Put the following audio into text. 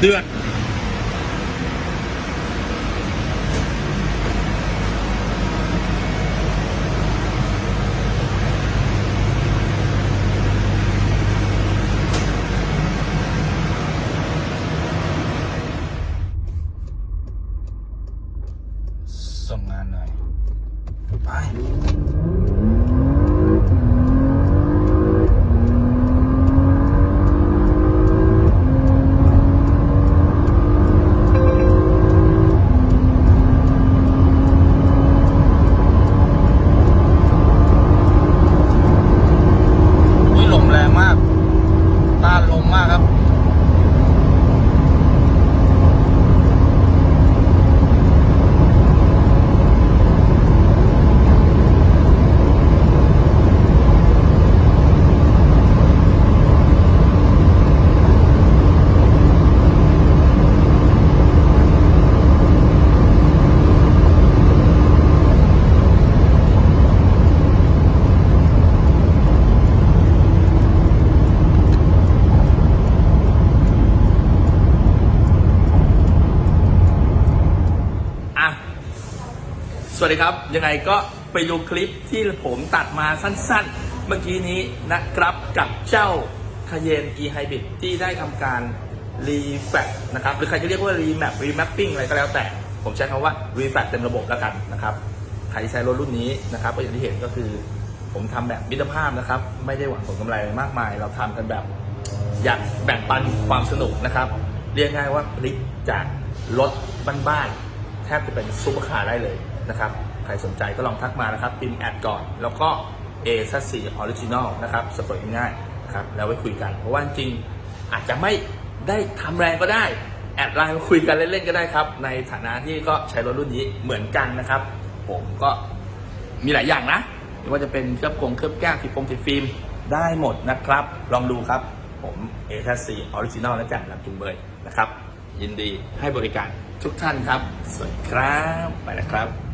เดือน ส่งงานหน่อยไป สวัสดีครับ ยังไงก็ไปดูคลิปที่ผมตัดมาสั้นๆ เมื่อกี้นี้นะครับกับเจ้าคาเยน e hybrid ที่ได้ทำการรีแฟกนะครับ หรือใครจะเรียกว่ารีแมปรีแมปปิ้งอะไรก็แล้วแต่ ผมใช้คำว่ารีแฟกเต็มระบบแล้วกันนะครับ ใครใช้รถรุ่นนี้นะครับ ก็อย่างที่เห็นก็คือ ผมทำแบบมิตรภาพนะครับ ไม่ได้หวังผลกำไรอะไรมากมาย เราทำกันแบบอยากแบ่งปันความสนุกนะครับ เรียกง่ายว่าพลิกจากรถบ้านๆแทบจะเป็นซุปเปอร์คาร์ได้เลย นะครับ ใครสนใจก็ลองทักมานะครับพิมพ์แอดก่อน แล้วก็ A ซัสซีออริจินอลนะครับสะกดง่ายๆนะครับแล้วไว้คุยกัน เพราะว่าจริงอาจจะไม่ได้ทำแรงก็ได้ แอดไลน์มาคุยกันเล่นๆก็ได้ครับ ในฐานะที่ก็ใช้รถรุ่นนี้เหมือนกันนะครับ ผมก็มีหลายอย่างนะไม่ว่าจะเป็นเคลือบกงเคลือบแก้วติดฟงติดฟิล์มได้หมดนะครับ ลองดูครับ ผมเอทัสซีออริจินอลและจากลำจุงเบยนะครับ ยินดีให้บริการทุกท่านครับ สวัสดีครับ ไปนะครับ